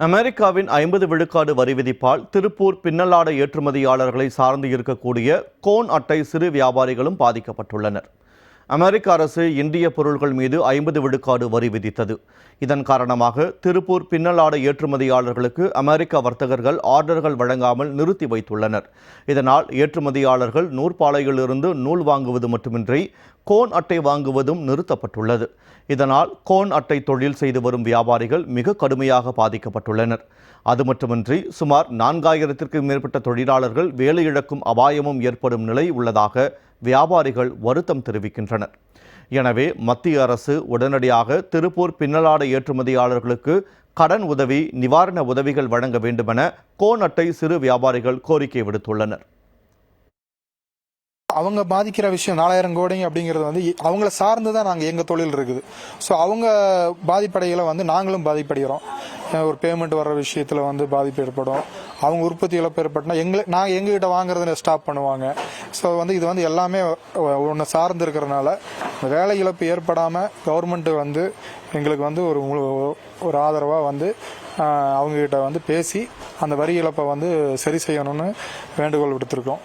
அமெரிக்காவின் ஐம்பது விழுக்காடு வரி விதிப்பால் திருப்பூர் பின்னலாடை ஏற்றுமதியாளர்களை சார்ந்து இருக்கக்கூடிய கோன் அட்டை சிறு வியாபாரிகளும் பாதிக்கப்பட்டுள்ளனர். அமெரிக்க அரசு இந்திய பொருள்கள் மீது ஐம்பது விழுக்காடு வரி விதித்தது. இதன் காரணமாக திருப்பூர் பின்னலாடை ஏற்றுமதியாளர்களுக்கு அமெரிக்க வர்த்தகர்கள் ஆர்டர்கள் வழங்காமல் நிறுத்தி வைத்துள்ளனர். இதனால் ஏற்றுமதியாளர்கள் நூற்பாலையிலிருந்து நூல் வாங்குவது மட்டுமின்றி கோன் அட்டை வாங்குவதும் நிறுத்தப்பட்டுள்ளது. இதனால் கோன் அட்டை தொழில் செய்து வரும் வியாபாரிகள் மிக கடுமையாக பாதிக்கப்பட்டுள்ளனர். அது மட்டுமின்றி சுமார் நான்காயிரத்திற்கும் மேற்பட்ட தொழிலாளர்கள் வேலையிழக்கும் அபாயமும் ஏற்படும் நிலை உள்ளதாக வியாபாரிகள் வருத்தம் தெரிவிக்கின்றனர். எனவே மத்திய அரசு உடனடியாக திருப்பூர் பின்னலாடை ஏற்றுமதியாளர்களுக்கு கடன் உதவி நிவாரண உதவிகள் வழங்க வேண்டுமென கோன் அட்டை சிறு வியாபாரிகள் கோரிக்கை விடுத்துள்ளனர். அவங்க பாதிக்கிற விஷயம் நாலாயிரம் கோடி அப்படிங்கிறது வந்து அவங்கள சார்ந்து தான் நாங்கள் எங்கள் தொழில் இருக்குது. ஸோ அவங்க பாதிப்படைகளை வந்து நாங்களும் பாதிப்படைகிறோம். ஒரு பேமெண்ட் வர்ற விஷயத்தில் வந்து பாதிப்பு ஏற்படும். அவங்க உற்பத்தி இழப்பு ஏற்பட்டுனா எங்களை நான் எங்ககிட்ட வாங்குறதுல ஸ்டாப் பண்ணுவாங்க. ஸோ வந்து இது வந்து எல்லாமே ஒன்று சார்ந்து இருக்கிறனால வேலை இழப்பு ஏற்படாமல் கவர்மெண்ட்டு வந்து எங்களுக்கு வந்து ஒரு முழு- ஒரு ஆதரவாக வந்து அவங்ககிட்ட வந்து பேசி அந்த வரி இழப்பை வந்து சரி செய்யணும்னு வேண்டுகோள் விடுத்திருக்கோம்.